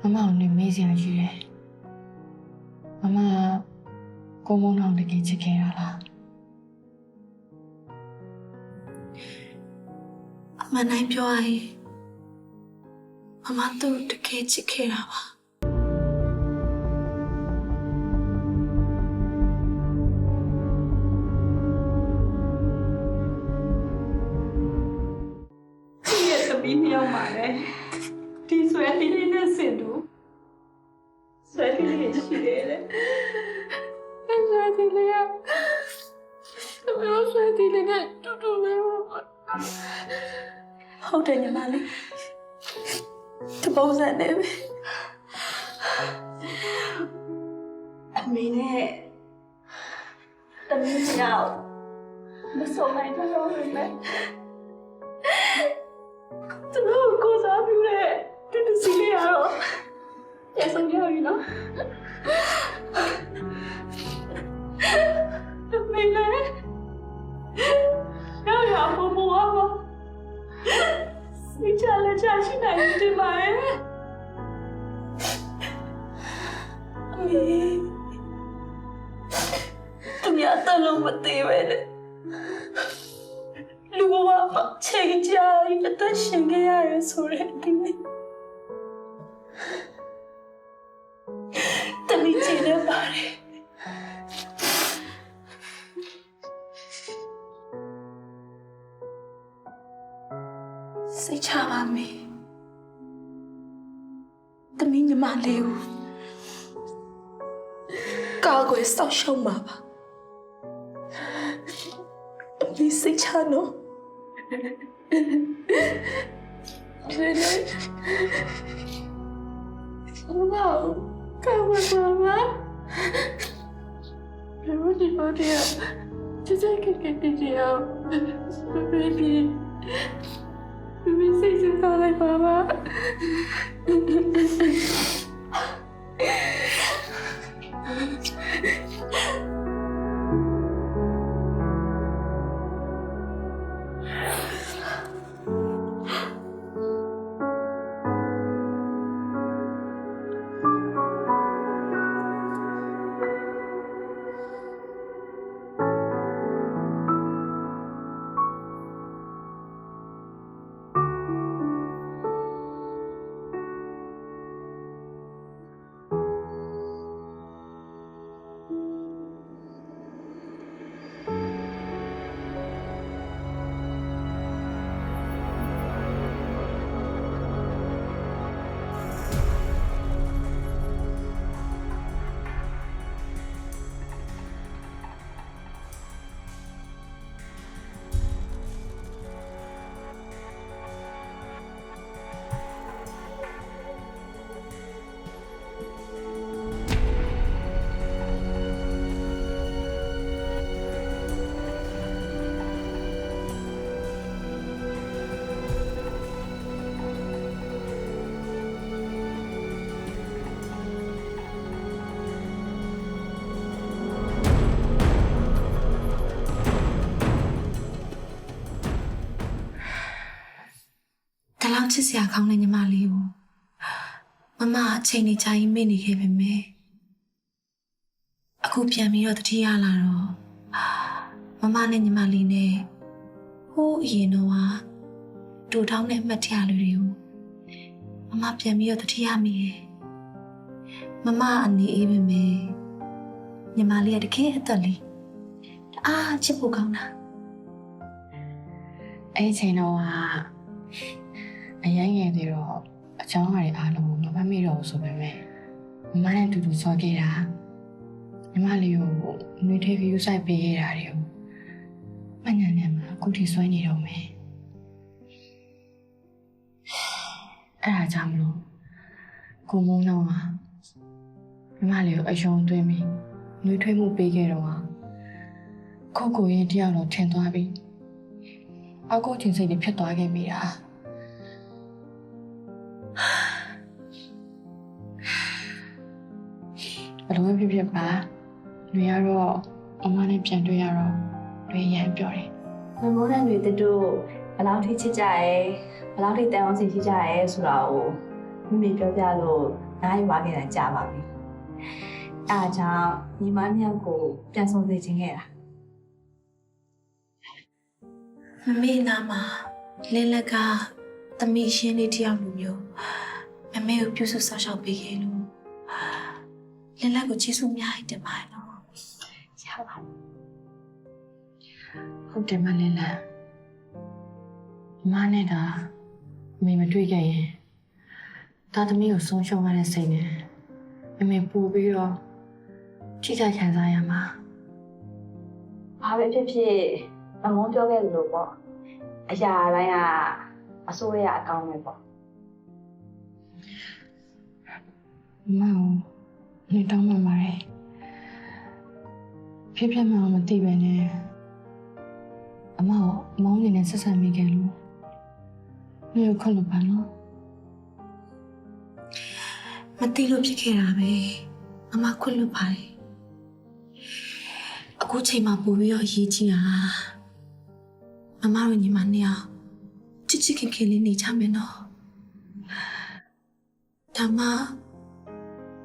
မမကိုနေမေးစရာရှိတယ်မမကကိုမုန်းအောင်တကယ်ချစ်ခဲ့တာလားအမှန်တိုင်းပြောရရင်မမသူ့တကယ်ချစ်ခဲ့တာပါ တီးလေးနဲ့တူတူလေးပါဟုတ်တယ်ညီမလေးဒီပုံစံနဲ့ပဲအမေနဲ့တမီးကြောက်မဆုံးနိုင်တော့ဘူးလေသူတို့ကိုစားပြီးလေတူတူစီလေးရတော့ကျေဆုံးရပြီနော်အမေလည်း တ်ချလက်ချရှိနိုင်တယ်ပါရဲ့အမေသူများတလုံးမသေးပဲလေလူဘဝမှာချိန်ကြာရင်အသက်ရှင်ခဲ့ရတယ်ဆိုတဲ့ဒီနေ့တမီးချင်နေပါတယ် စိတ်ချပါမယ်တမီးညီမလေးကိုကာကွယ်စောင့်ရှောက်မှာပါအမေစိတ်ချနော်ဒီလေမမကာကွယ်ပါမဘယ်လိုဒီပါတရားချစ်တဲ့ကကတည်းက baby မင်းစိတ်ဆင်းသွားလိုက်ပါပါ ဒါလောက်ချစ်စရာကောင်းတဲ့ညီမလေးကိုမမအချိန်နေကြာကြီးမေ့နေခဲ့ပေမဲ့အခုပြန်ပြီးတော့တတိယလာတော့မမနဲ့ညီမလေးနဲ့ဟိုးအရင်တော့တူထောင်းတဲ့အမှတ်တရလူတွေကိုမမပြန်ပြီးတော့တတိယမိရဲ့မမအနေအေးပေမဲ့ညီမလေးကတကယ်အသက်လေးတအားချစ်ဖို့ကောင်းတာအဲ့ဒီချိန်တော့က အရင်ငယ်သေးတော့အချောင်းအရာတွေအားလုံးကိုမမမေ့တော့ဘူးဆိုပေမဲ့မမနဲ့အတူတူဆော်ခဲ့တာညီမလေးကိုနှွေးထွေးပြီးစိုက်ပေးရတာတွေကိုမညံနေမှာအခုထိဆွဲနေတော့မယ်အဲ့ဒါကြောင့်မလို့ကိုမုန်းတော့ကညီမလေးကိုအယုံသွင်းပြီးနှွေးထွေးမှုပေးခဲ့တော့ခုတ်ကိုရင်တယောက်တော့ထင်သွားပြီအောက်ကိုချင်းစိတ်တွေဖြစ်သွားခဲ့မိတာ ဘယ်လိုမှဖြစ်ဖြစ်ပါလူရတော့အမနဲ့ပြန်တွေ့ရတော့လူရမ်းပြောတယ်မမိုးတဲ့တွေတို့ဘယ်လောက်ထိချစ်ကြရဲဘယ်လောက်ထိတန်အောင်စီရှိကြရဲဆိုတာကိုမိမိပြောပြလို့နားယူပါခဲ့တာကြာပါပြီအဲဒါကြောင့်ညီမနှစ်ယောက်ကိုပြန်ဆောင်စေခြင်းခဲ့တာမမေနာမှာလင်းလက်က သမီးရှင်းလေးတယောက်လိုမျိုးမမေကိုပြုစုဆောက်ရှောက်ပေးခဲ့လို့လင်းလက်ကိုကျေးဇူးအများကြီးတင်ပါတယ်နော်ရပါဟုတ်တယ်မလေးလားမနဲ့တာအမေမတွေ့ခဲ့ရင်တာသမီးကိုဆုံးရှုံးရတဲ့စိတ်နဲ့အမေပူပြီးတော့ထိခိုက်ခံစားရမှာဘာပဲဖြစ်ဖြစ်အမုန်းပြောခဲ့လို့ပေါ့အရာတိုင်းက အစိုးရအကောင်းပဲပေါ့မမနေတောင်းမှမှာရယ်ဖြစ်ဖြစ်မှမသိပဲနဲ့အမကိုမောင်းနေနဲ့ဆက်ဆံမိခဲ့လို့မြေခွတ်လို့ပါနော်မသိလို့ဖြစ်ခဲ့တာပဲအမခွင့်လွတ်ပါတယ်အခုချိန်မှာပို့ပြီးတော့အရေးကြီးတာမမတို့ညီမနှစ်ယောက် ချစ်ချစ်ခင်ခင်လေးနေကြမယ်နော်ဒါမှ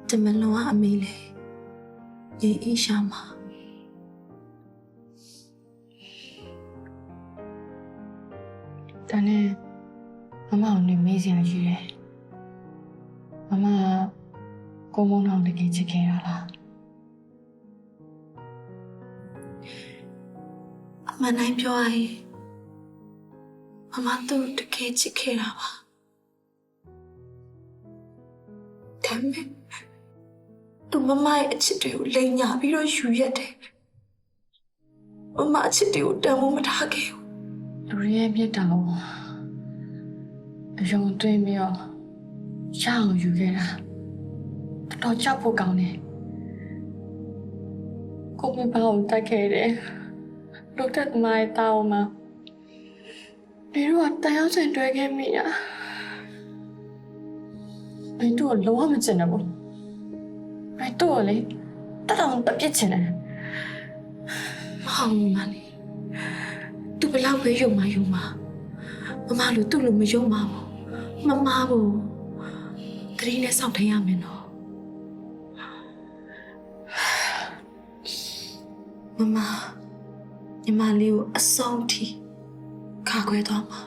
တမလုံးကအမေလေရေအေးရှာမှာဒါနဲ့မမကိုနေမေးစရာရှိတယ်မမကကိုမုန်းအောင်တကယ်ချစ်ခဲ့ရလားအမှန်တိုင်းပြောရရင် မမသူ့တကယ်ချစ်ခဲ့တာပါဒါပေမဲ့သူမမရဲ့အချစ်တွေကိုလိမ်ညာပြီးတော့ယူရက်တယ်မမအချစ်တွေကိုတန်ဖိုးမထားခဲ့ဘူးလူတွေရဲ့မြတ်တာကိုအယုံသွင်းပြီးတော့ရအောင်ယူခဲ့တာတော်တော်ကြောက်ဖို့ကောင်းတယ်ကိုမဘောင်တက်ခဲ့တယ်လူတက်သမားရဲ့တာအောင်မှာ ဒီတော့တန်ရောက်စင်တွေ့ခဲ့မိရဘယ်တော့လုံးဝမချင်တော့ဘူးဘယ်တော့လေတတော်တပြစ်ချင်တယ်မဟုတ်ဘူးမလေးသူဘယ်လောက်ပဲယုံမယုံမမမလိုသူ့လိုမယုံပါဘူးမမဘူးတတိနဲ့စောင့်ထိုင်ရမယ်နော်မမညီမလေးကိုအဆုံးထိ ခါခွဲသွားမှာ